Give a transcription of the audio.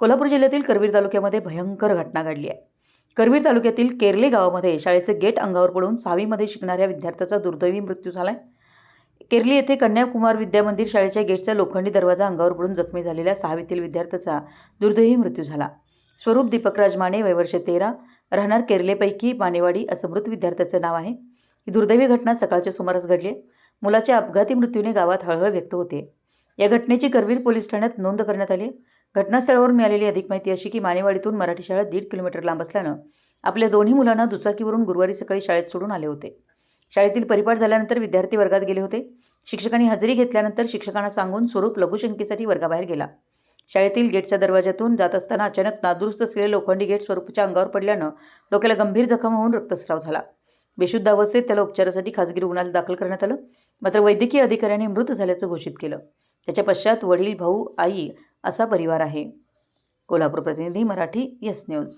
कोल्हापूर जिल्ह्यातील करवीर तालुक्यामध्ये भयंकर घटना घडली आहे. करवीर तालुक्यातील केरले गावामध्ये शाळेचे गेट अंगावर पडून सहावीमध्ये शिकणाऱ्या विद्यार्थ्याचा दुर्दैवी मृत्यू झाला आहे केरली येथे कन्याकुमार विद्या मंदिर शाळेच्या गेटचा लोखंडी दरवाजा अंगावर पडून जखमी झालेल्या सहावीतील विद्यार्थ्याचा दुर्दैवी मृत्यू झाला. स्वरूप दीपकराज माने वयवर्ष तेरा राहणार केरलेपैकी मानेवाडी असं मृत विद्यार्थ्याचं नाव आहे. ही दुर्दैवी घटना सकाळच्या सुमारास घडली आहे. मुलाच्या अपघाती मृत्यूने गावात हळहळ व्यक्त होते. या घटनेची करवीर पोलीस ठाण्यात नोंद करण्यात आली आहे. घटनास्थळावरून मिळालेली अधिक माहिती अशी की मानेवाडीतून मराठी शाळा दीड किलोमीटर लांब असल्यानं आपल्या दोन्ही मुलांना दुचाकीवरून गुरुवारी सकाळी शाळेत सोडून आले होते. शाळेतील परिपाठ झाल्यानंतर विद्यार्थी वर्गात गेले होते. शिक्षकांनी हजेरी घेतल्यानंतर शिक्षकांना सांगून स्वरूप लघुशंकेसाठी वर्गाबाहेर गेला. शाळेतील गेटच्या दरवाजातून जात असताना अचानक नादुरुस्त असलेले लोखंडी गेट स्वरूपच्या अंगावर पडल्यानं डोक्याला गंभीर जखम होऊन रक्तस्राव झाला. बेशुद्ध अवस्थेत त्याला उपचारासाठी खासगी रुग्णालयात दाखल करण्यात आलं. मात्र वैद्यकीय अधिकाऱ्यांनी मृत झाल्याचं घोषित केलं. त्याच्या पश्चात वडील भाऊ आई असा परिवार आहे. कोल्हापूर प्रतिनिधी मराठी येस न्यूज.